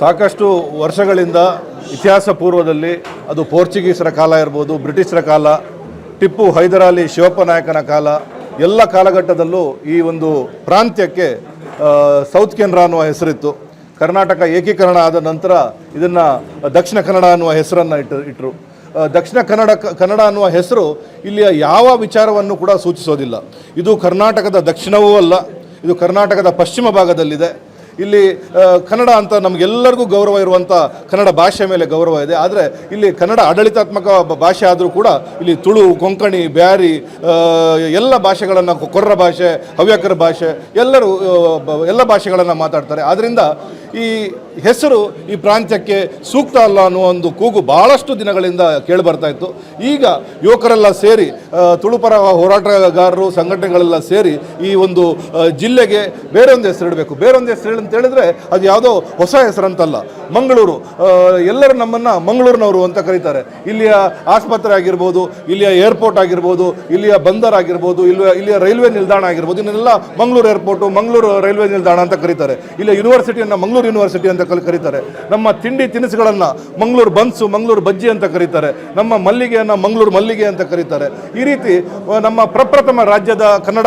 ಸಾಕಷ್ಟು ವರ್ಷಗಳಿಂದ ಇತಿಹಾಸ ಪೂರ್ವದಲ್ಲಿ ಅದು ಪೋರ್ಚುಗೀಸರ ಕಾಲ ಇರ್ಬೋದು, ಬ್ರಿಟಿಷರ ಕಾಲ, ಟಿಪ್ಪು ಹೈದರಾಲಿ ಶಿವಪ್ಪ ನಾಯಕನ ಕಾಲ, ಎಲ್ಲ ಕಾಲಘಟ್ಟದಲ್ಲೂ ಈ ಒಂದು ಪ್ರಾಂತ್ಯಕ್ಕೆ ಸೌತ್ ಕೆನರಾ ಅನ್ನುವ ಹೆಸರಿತ್ತು. ಕರ್ನಾಟಕ ಏಕೀಕರಣ ಆದ ನಂತರ ಇದನ್ನು ದಕ್ಷಿಣ ಕನ್ನಡ ಅನ್ನುವ ಹೆಸರನ್ನು ಇಟ್ಟು ಇಟ್ಟರು ದಕ್ಷಿಣ ಕನ್ನಡ ಕನ್ನಡ ಅನ್ನುವ ಹೆಸರು ಇಲ್ಲಿಯ ಯಾವ ವಿಚಾರವನ್ನು ಕೂಡ ಸೂಚಿಸೋದಿಲ್ಲ. ಇದು ಕರ್ನಾಟಕದ ದಕ್ಷಿಣವೂ ಅಲ್ಲ, ಇದು ಕರ್ನಾಟಕದ ಪಶ್ಚಿಮ ಭಾಗದಲ್ಲಿದೆ. ಇಲ್ಲಿ ಕನ್ನಡ ಅಂತ ನಮಗೆಲ್ಲರಿಗೂ ಗೌರವ ಇರುವಂಥ ಕನ್ನಡ ಭಾಷೆ ಮೇಲೆ ಗೌರವ ಇದೆ. ಆದರೆ ಇಲ್ಲಿ ಕನ್ನಡ ಆಡಳಿತಾತ್ಮಕ ಭಾಷೆ ಆದರೂ ಕೂಡ ಇಲ್ಲಿ ತುಳು, ಕೊಂಕಣಿ, ಬ್ಯಾರಿ ಎಲ್ಲ ಭಾಷೆಗಳನ್ನು ಕೊರ್ರ ಭಾಷೆ, ಹವ್ಯಕರ ಭಾಷೆ ಎಲ್ಲರೂ ಎಲ್ಲ ಭಾಷೆಗಳನ್ನು ಮಾತಾಡ್ತಾರೆ. ಆದ್ದರಿಂದ ಈ ಹೆಸರು ಈ ಪ್ರಾಂತ್ಯಕ್ಕೆ ಸೂಕ್ತ ಅಲ್ಲ ಅನ್ನುವ ಒಂದು ಕೂಗು ಭಾಳಷ್ಟು ದಿನಗಳಿಂದ ಕೇಳಿಬರ್ತಾ ಇತ್ತು. ಈಗ ಯುವಕರೆಲ್ಲ ಸೇರಿ ತುಳುಪರ ಹೋರಾಟಗಾರರು, ಸಂಘಟನೆಗಳೆಲ್ಲ ಸೇರಿ ಈ ಒಂದು ಜಿಲ್ಲೆಗೆ ಬೇರೊಂದು ಹೆಸರು ಇಡಬೇಕು. ಬೇರೊಂದು ಹೆಸರು ಅಂತ ಹೇಳಿದ್ರೆ ಅದು ಯಾವುದೋ ಹೊಸ ಹೆಸರಂತಲ್ಲ. ಮಂಗಳೂರು ಎಲ್ಲರೂ ನಮ್ಮನ್ನು ಮಂಗಳೂರಿನವರು ಅಂತ ಕರೀತಾರೆ. ಇಲ್ಲಿಯ ಆಸ್ಪತ್ರೆ ಆಗಿರ್ಬೋದು, ಇಲ್ಲಿಯ ಏರ್ಪೋರ್ಟ್ ಆಗಿರ್ಬೋದು, ಇಲ್ಲಿಯ ಬಂದರ್ ಆಗಿರ್ಬೋದು ಇಲ್ಲಿ ಇಲ್ಲಿಯ ರೈಲ್ವೆ ನಿಲ್ದಾಣ ಆಗಿರ್ಬೋದು, ಇನ್ನೆಲ್ಲ ಮಂಗಳೂರು ಏರ್ಪೋರ್ಟು, ಮಂಗಳೂರು ರೈಲ್ವೆ ನಿಲ್ದಾಣ ಅಂತ ಕರೀತಾರೆ. ಇಲ್ಲಿಯ ಯೂನಿವರ್ಸಿಟಿಯನ್ನು ಮಂಗಳೂರು ಯೂನಿವರ್ಸಿಟಿ ಅಂತ ಕಲ್ ಕರೀತಾರೆ. ನಮ್ಮ ತಿಂಡಿ ತಿನಿಸುಗಳನ್ನು ಮಂಗಳೂರು ಬನ್ಸು, ಮಂಗಳೂರು ಬಜ್ಜಿ ಅಂತ ಕರೀತಾರೆ. ನಮ್ಮ ಮಲ್ಲಿಗೆಯನ್ನು ಮಂಗಳೂರು ಮಲ್ಲಿಗೆ ಅಂತ ಕರೀತಾರೆ. ಈ ರೀತಿ ನಮ್ಮ ಪ್ರಪ್ರಥಮ ರಾಜ್ಯದ ಕನ್ನಡ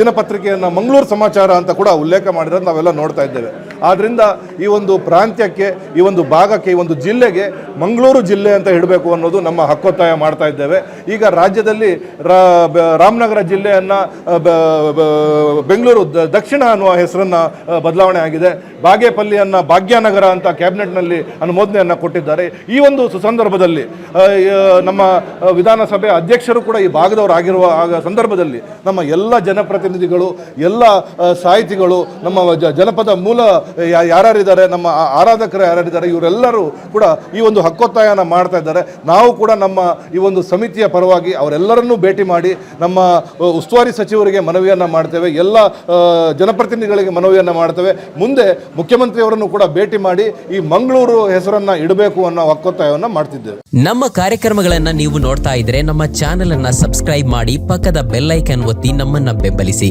ದಿನಪತ್ರಿಕೆಯನ್ನು ಮಂಗಳೂರು ಸಮಾಚಾರ ಅಂತ ಕೂಡ ಉಲ್ಲೇಖ ಮಾಡಿರೋದು ನಾವೆಲ್ಲ ನೋಡ್ತಾ ಇದ್ದೇವೆ. ಆದ್ದರಿಂದ ಈ ಒಂದು ಪ್ರಾಂತ್ಯಕ್ಕೆ, ಈ ಒಂದು ಭಾಗಕ್ಕೆ, ಈ ಒಂದು ಜಿಲ್ಲೆಗೆ ಮಂಗಳೂರು ಜಿಲ್ಲೆ ಅಂತ ಹೇಳಬೇಕು ಅನ್ನೋದು ನಮ್ಮ ಹಕ್ಕೊತ್ತಾಯ ಮಾಡ್ತಾ ಇದ್ದೇವೆ. ಈಗ ರಾಜ್ಯದಲ್ಲಿ ರಾಮನಗರ ಜಿಲ್ಲೆಯನ್ನು ಬೆಂಗಳೂರು ದಕ್ಷಿಣ ಅನ್ನುವ ಹೆಸರನ್ನು ಬದಲಾವಣೆ ಆಗಿದೆ. ಬಾಗೇಪಲ್ಲಿಯನ್ನು ಭಾಗ್ಯನಗರ ಅಂತ ಕ್ಯಾಬಿನೆಟ್ನಲ್ಲಿ ಅನುಮೋದನೆಯನ್ನು ಕೊಟ್ಟಿದ್ದಾರೆ. ಈ ಒಂದು ಸುಸಂದರ್ಭದಲ್ಲಿ ನಮ್ಮ ವಿಧಾನಸಭೆ ಅಧ್ಯಕ್ಷರು ಕೂಡ ಈ ಭಾಗದವರು ಆಗಿರುವ ಆಗ ಸಂದರ್ಭದಲ್ಲಿ ನಮ್ಮ ಎಲ್ಲ ಜನಪ್ರತಿನಿಧಿಗಳು, ಎಲ್ಲ ಸಾಹಿತಿಗಳು, ನಮ್ಮ ಜನಪದ ಮೂಲ ಯಾರ್ಯಾರಿದ್ದಾರೆ? ನಮ್ಮ ಆರಾಧಕರು ಯಾರ್ಯಾರಿದ್ದಾರೆ? ಇವರೆಲ್ಲರೂ ಕೂಡ ಈ ಒಂದು ಹಕ್ಕೊತ್ತಾಯನ ಮಾಡ್ತಾ ಇದ್ದಾರೆ. ನಾವು ಕೂಡ ನಮ್ಮ ಈ ಒಂದು ಸಮಿತಿಯ ಪರವಾಗಿ ಅವರೆಲ್ಲರನ್ನೂ ಭೇಟಿ ಮಾಡಿ ನಮ್ಮ ಉಸ್ತುವಾರಿ ಸಚಿವರಿಗೆ ಮನವಿಯನ್ನು ಮಾಡ್ತೇವೆ. ಎಲ್ಲ ಜನಪ್ರತಿನಿಧಿಗಳಿಗೆ ಮನವಿಯನ್ನು ಮಾಡ್ತೇವೆ. ಮುಂದೆ ಮುಖ್ಯಮಂತ್ರಿಯವರನ್ನು ಕೂಡ ಭೇಟಿ ಮಾಡಿ ಈ ಮಂಗಳೂರು ಹೆಸರನ್ನ ಇಡಬೇಕು ಅನ್ನೋ ಹಕ್ಕೊತ್ತಾಯವನ್ನು ಮಾಡ್ತಿದ್ದೇವೆ. ನಮ್ಮ ಕಾರ್ಯಕ್ರಮಗಳನ್ನ ನೀವು ನೋಡ್ತಾ ಇದ್ರೆ ನಮ್ಮ ಚಾನೆಲ್ ಅನ್ನ ಸಬ್ಸ್ಕ್ರೈಬ್ ಮಾಡಿ ಪಕ್ಕದ ಬೆಲ್ಲೈಕನ್ ಒತ್ತಿ ನಮ್ಮನ್ನ ಬೆಂಬಲಿಸಿ.